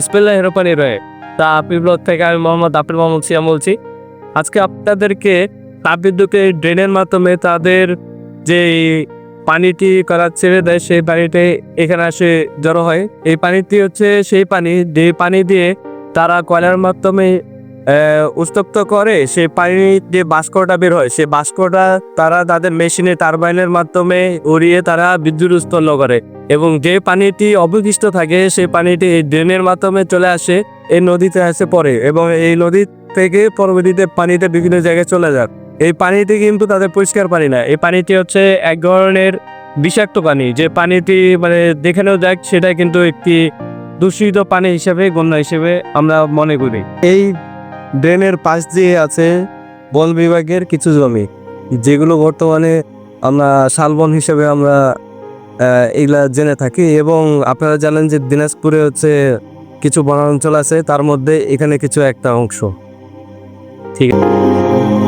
ইসমিল্লাহ হেরোপানি রয়ে তা পিবলক থেকে আমি মোহাম্মদ আপিল মোহাম্মদ সিয়াম বলছি। আজকে আপনাদেরকে তাপবিদ্যুতের ড্রেনের মাধ্যমে তাদের যে পানিটি করা ছেড়ে দেয়, সেই পানিটি এখানে আসে জড়ো হয়। এই পানিটি হচ্ছে সেই পানি, যে পানি দিয়ে তারা কয়লার মাধ্যমে উত্তপ্ত করে সেই পানির যে বাষ্পটা বের হয়। সেই বাষ্পটা তারা তাদের মেশিনে, টারবাইনের মাধ্যমে উড়িয়ে তারা বিদ্যুৎ উৎপন্ন করে এবং যে পানিটি অবশিষ্ট থাকে সেই পানিটি এই ড্রেনের মাধ্যমে চলে আসে, এই নদীতে এসে পড়ে এবং এই নদী থেকে পরবর্তীতে পানিতে বিভিন্ন জায়গায় চলে যায়। এই পানিটি কিন্তু তাদের পরিষ্কার পানি না। এই পানিটি হচ্ছে এক ধরনের বিষাক্ত পানি। যে পানিটি মানে যেখানেও যাক, সেটা কিন্তু একটি দূষিত পানি হিসেবে গণ্য হিসেবে আমরা মনে করি। এই ড্রেনের পাশ দিয়ে আছে বন বিভাগের কিছু জমি, যেগুলো বর্তমানে আমরা শালবন হিসেবে আমরা এগুলা জেনে থাকি এবং আপনারা জানেন যে দিনাজপুরে হচ্ছে কিছু বনাঞ্চল আছে, তার মধ্যে এখানে কিছু একটা অংশ। ঠিক আছে।